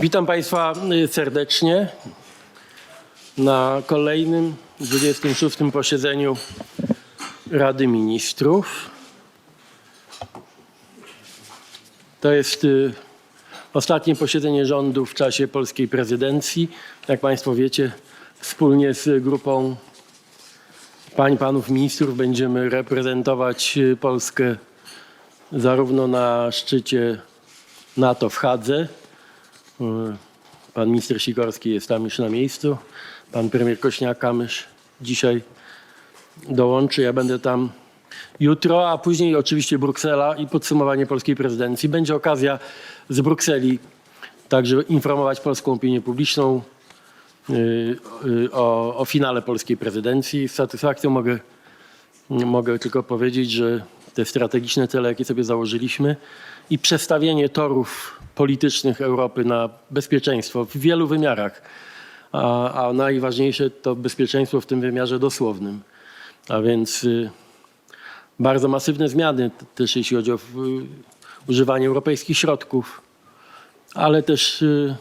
Witam Państwa y, serdecznie na kolejnym 26. posiedzeniu Rady Ministrów. To jest y, ostatnie posiedzenie rządu w czasie polskiej prezydencji. Jak Państwo wiecie, wspólnie z grupą pań, panów ministrów będziemy reprezentować y, Polskę zarówno na szczycie NATO w Hadze, Pan minister Sikorski jest tam już na miejscu. Pan premier Kośniak-Kamysz dzisiaj dołączy. Ja będę tam jutro, a później oczywiście Bruksela i podsumowanie polskiej prezydencji. Będzie okazja z Brukseli także informować polską opinię publiczną y, y, o, o finale polskiej prezydencji. Z satysfakcją mogę, mogę tylko powiedzieć, że te strategiczne cele, jakie sobie założyliśmy i przestawienie torów politycznych Europy na bezpieczeństwo w wielu wymiarach, a, a najważniejsze to bezpieczeństwo w tym wymiarze dosłownym. A więc y, bardzo masywne zmiany też jeśli chodzi o y, używanie europejskich środków, ale też y,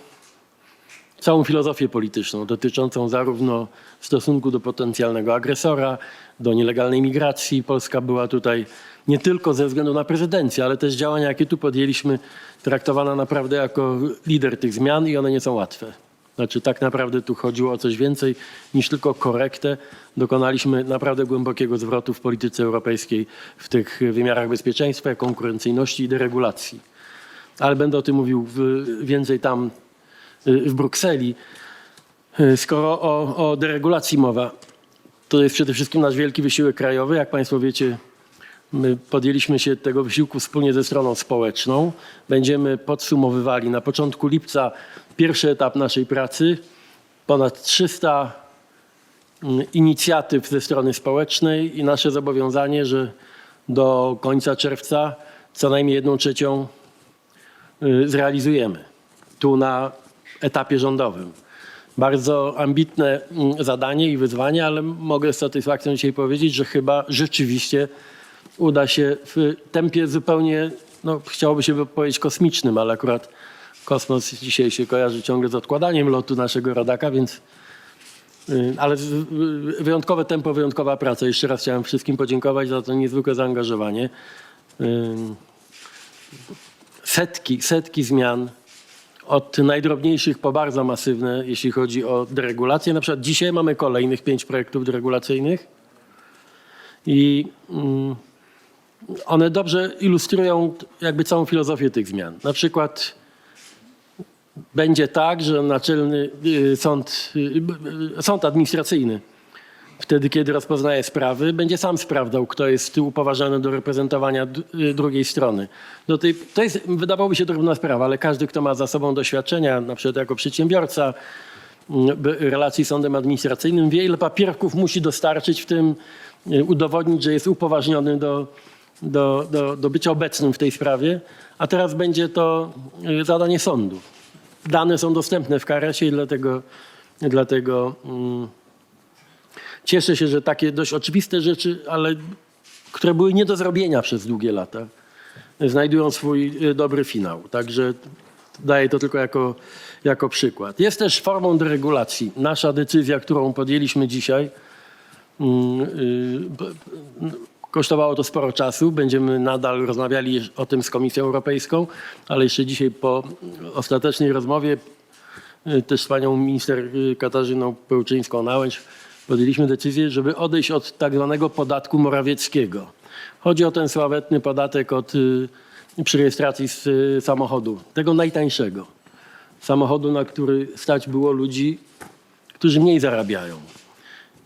całą filozofię polityczną dotyczącą zarówno stosunku do potencjalnego agresora, do nielegalnej migracji. Polska była tutaj nie tylko ze względu na prezydencję, ale też działania, jakie tu podjęliśmy, traktowana naprawdę jako lider tych zmian i one nie są łatwe. Znaczy tak naprawdę tu chodziło o coś więcej niż tylko korektę. Dokonaliśmy naprawdę głębokiego zwrotu w polityce europejskiej w tych wymiarach bezpieczeństwa, konkurencyjności i deregulacji. Ale będę o tym mówił więcej tam w Brukseli. Y, Skoro o, o deregulacji mowa, to jest przede wszystkim nasz wielki wysiłek krajowy. Jak Państwo wiecie, my podjęliśmy się tego wysiłku wspólnie ze stroną społeczną. Będziemy podsumowywali na początku lipca pierwszy etap naszej pracy. Ponad 300 mm, inicjatyw ze strony społecznej i nasze zobowiązanie, że do końca czerwca co najmniej jedną trzecią y, zrealizujemy tu na etapie rządowym. Bardzo ambitne mm, zadanie i wyzwanie, ale mogę z satysfakcją dzisiaj powiedzieć, że chyba rzeczywiście uda się w tempie zupełnie, no chciałoby się powiedzieć kosmicznym, ale akurat kosmos dzisiaj się kojarzy ciągle z odkładaniem lotu naszego rodaka, więc y, ale y, wyjątkowe tempo, wyjątkowa praca. Jeszcze raz chciałem wszystkim podziękować za to niezwykłe zaangażowanie. Ym, Setki, setki zmian od najdrobniejszych po bardzo masywne, jeśli chodzi o deregulację. Na przykład dzisiaj mamy kolejnych pięć projektów deregulacyjnych i mm, one dobrze ilustrują jakby całą filozofię tych zmian. Na przykład będzie tak, że naczelny y, sąd, y, sąd administracyjny wtedy, kiedy rozpoznaje sprawy, będzie sam sprawdzał, kto jest upoważniony do reprezentowania y, drugiej strony. Do tej, to jest, wydawałoby się drobna sprawa, ale każdy, kto ma za sobą doświadczenia, na przykład jako przedsiębiorca, relacji z sądem administracyjnym, wie, ile papierków musi dostarczyć, w tym y, udowodnić, że jest upoważniony do, do, do, do bycia obecnym w tej sprawie, a teraz będzie to y, zadanie sądu. Dane są dostępne w KRS-ie i dlatego, dlatego mm, Cieszę się, że takie dość oczywiste rzeczy, ale które były nie do zrobienia przez długie lata, znajdują swój y, dobry finał. Także daję to tylko jako, jako przykład. Jest też formą deregulacji. Nasza decyzja, którą podjęliśmy dzisiaj, mm, y, kosztowało to sporo czasu. Będziemy nadal rozmawiali o tym z Komisją Europejską, ale jeszcze dzisiaj po ostatecznej rozmowie y, też z panią minister Katarzyną Pełczyńską-Nałęcz podjęliśmy decyzję, żeby odejść od tak zwanego podatku morawieckiego. Chodzi o ten sławetny podatek od, y, przy rejestracji z y, samochodu, tego najtańszego. Samochodu, na który stać było ludzi, którzy mniej zarabiają.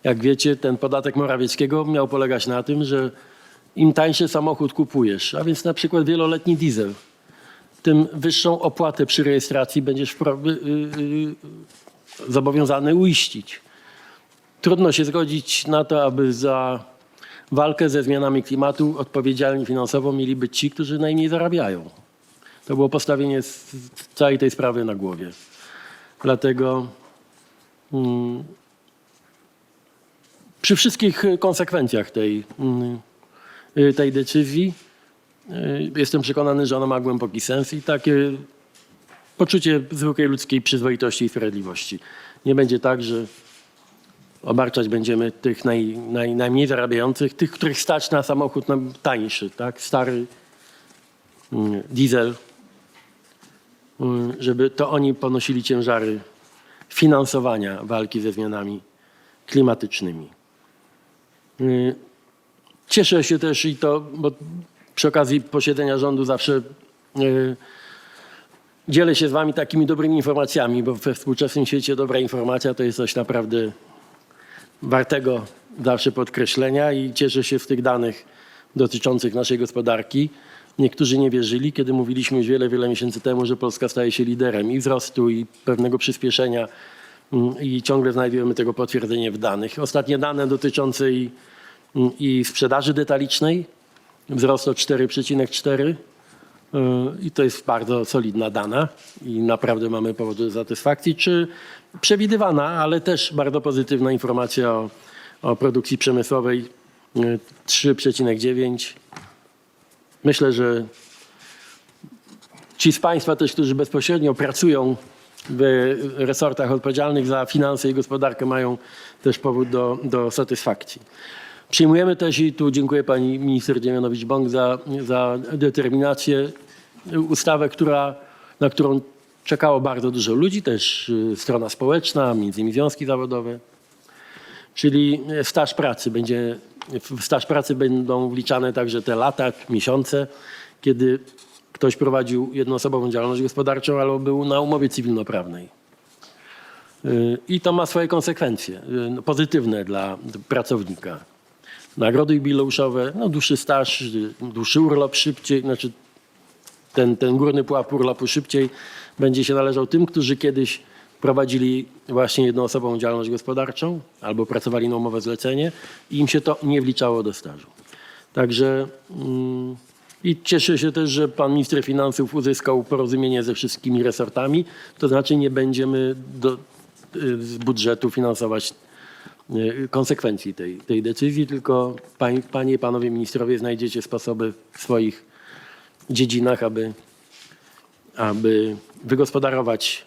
Jak wiecie, ten podatek Morawieckiego miał polegać na tym, że im tańszy samochód kupujesz, a więc na przykład wieloletni diesel, tym wyższą opłatę przy rejestracji będziesz y, zobowiązany uiścić. Trudno się zgodzić na to, aby za walkę ze zmianami klimatu odpowiedzialni finansowo mieli być ci, którzy najmniej zarabiają. To było postawienie całej tej sprawy na głowie. Dlatego mm, przy wszystkich konsekwencjach tej, mm, tej decyzji y, jestem przekonany, że ona ma głęboki sens i takie poczucie zwykłej ludzkiej przyzwoitości i sprawiedliwości. Nie będzie tak, że obarczać będziemy tych naj, naj, najmniej zarabiających, tych, których stać na samochód nam tańszy, tak? stary mm, diesel, mm, żeby to oni ponosili ciężary finansowania walki ze zmianami klimatycznymi. Y, Cieszę się też i to, bo przy okazji posiedzenia rządu zawsze y, dzielę się z wami takimi dobrymi informacjami, bo we współczesnym świecie dobra informacja to jest coś naprawdę wartego zawsze podkreślenia i cieszę się z tych danych dotyczących naszej gospodarki. Niektórzy nie wierzyli, kiedy mówiliśmy już wiele, wiele miesięcy temu, że Polska staje się liderem i wzrostu, i pewnego przyspieszenia mm, i ciągle znajdujemy tego potwierdzenie w danych. Ostatnie dane dotyczące i, mm, i sprzedaży detalicznej, wzrost o 4,4 y, i to jest bardzo solidna dana i naprawdę mamy powód do satysfakcji, czy przewidywana, ale też bardzo pozytywna informacja o, o produkcji przemysłowej y, 3,9. Myślę, że ci z Państwa też, którzy bezpośrednio pracują w resortach odpowiedzialnych za finanse i gospodarkę mają też powód do, do satysfakcji. Przyjmujemy też i tu dziękuję pani minister Dziemianowicz-Bąk za, za determinację ustawę, która, na którą czekało bardzo dużo ludzi, też y, strona społeczna, między innymi związki zawodowe. Czyli staż pracy będzie, w staż pracy będą wliczane także te lata, miesiące, kiedy ktoś prowadził jednoosobową działalność gospodarczą albo był na umowie cywilnoprawnej. Y, I to ma swoje konsekwencje y, pozytywne dla pracownika. Nagrody jubileuszowe, no dłuższy staż, dłuższy urlop szybciej, znaczy ten, ten górny pułap urlopu szybciej będzie się należał tym, którzy kiedyś prowadzili właśnie jednoosobową działalność gospodarczą albo pracowali na umowę zlecenie i im się to nie wliczało do stażu. Także mm, i cieszę się też, że pan minister finansów uzyskał porozumienie ze wszystkimi resortami, to znaczy nie będziemy do, y, z budżetu finansować konsekwencji tej, tej decyzji, tylko pań, panie i panowie ministrowie znajdziecie sposoby w swoich dziedzinach, aby, aby wygospodarować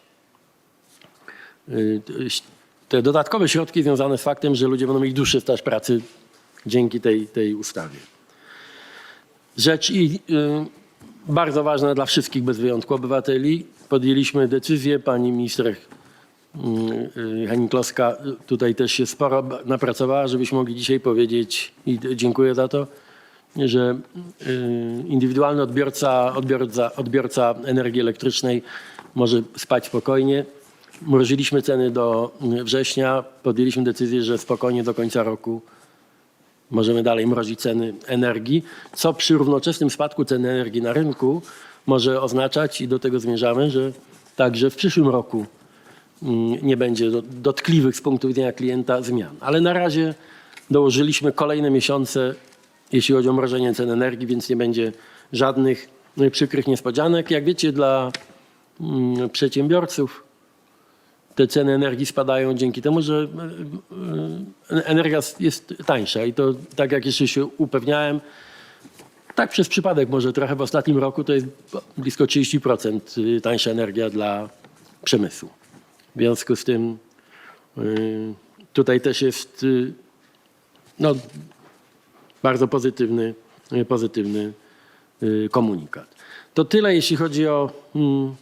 y, te dodatkowe środki związane z faktem, że ludzie będą mieli dłuższy staż pracy dzięki tej, tej ustawie. Rzecz i y, bardzo ważna dla wszystkich bez wyjątku obywateli. Podjęliśmy decyzję, pani minister y, y, Henning-Kloska tutaj też się sporo napracowała, żebyśmy mogli dzisiaj powiedzieć i dziękuję za to, że y, indywidualny odbiorca, odbiorca, odbiorca energii elektrycznej może spać spokojnie. Mroziliśmy ceny do y, września, podjęliśmy decyzję, że spokojnie do końca roku możemy dalej mrozić ceny energii, co przy równoczesnym spadku cen energii na rynku może oznaczać i do tego zmierzamy, że także w przyszłym roku mm, nie będzie do- dotkliwych z punktu widzenia klienta zmian. Ale na razie dołożyliśmy kolejne miesiące, jeśli chodzi o mrożenie cen energii, więc nie będzie żadnych y, przykrych niespodzianek. Jak wiecie, dla mm, przedsiębiorców te ceny energii spadają dzięki temu, że e, e, energia jest tańsza i to tak jak jeszcze się upewniałem, tak przez przypadek może trochę w ostatnim roku to jest blisko 30% tańsza energia dla przemysłu. W związku z tym y, tutaj też jest y, no, bardzo pozytywny, y, pozytywny komunikat. To tyle jeśli chodzi o mm,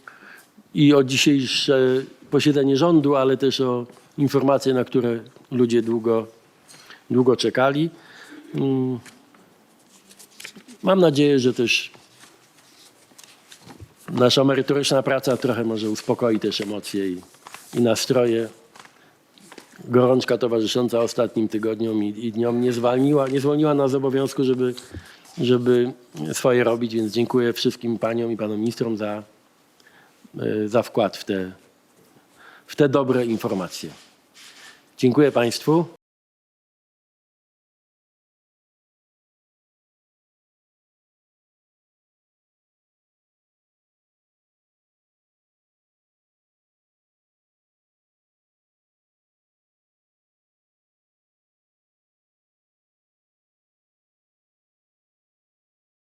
i o dzisiejsze posiedzenie rządu, ale też o informacje, na które ludzie długo, długo czekali. Mm. Mam nadzieję, że też nasza merytoryczna praca trochę może uspokoi też emocje i, i nastroje. Gorączka towarzysząca ostatnim tygodniom i, i dniom nie zwolniła, nie zwolniła nas z obowiązku, żeby, żeby swoje robić, więc dziękuję wszystkim paniom i panom ministrom za, e, za wkład w te, w te dobre informacje. Dziękuję Państwu.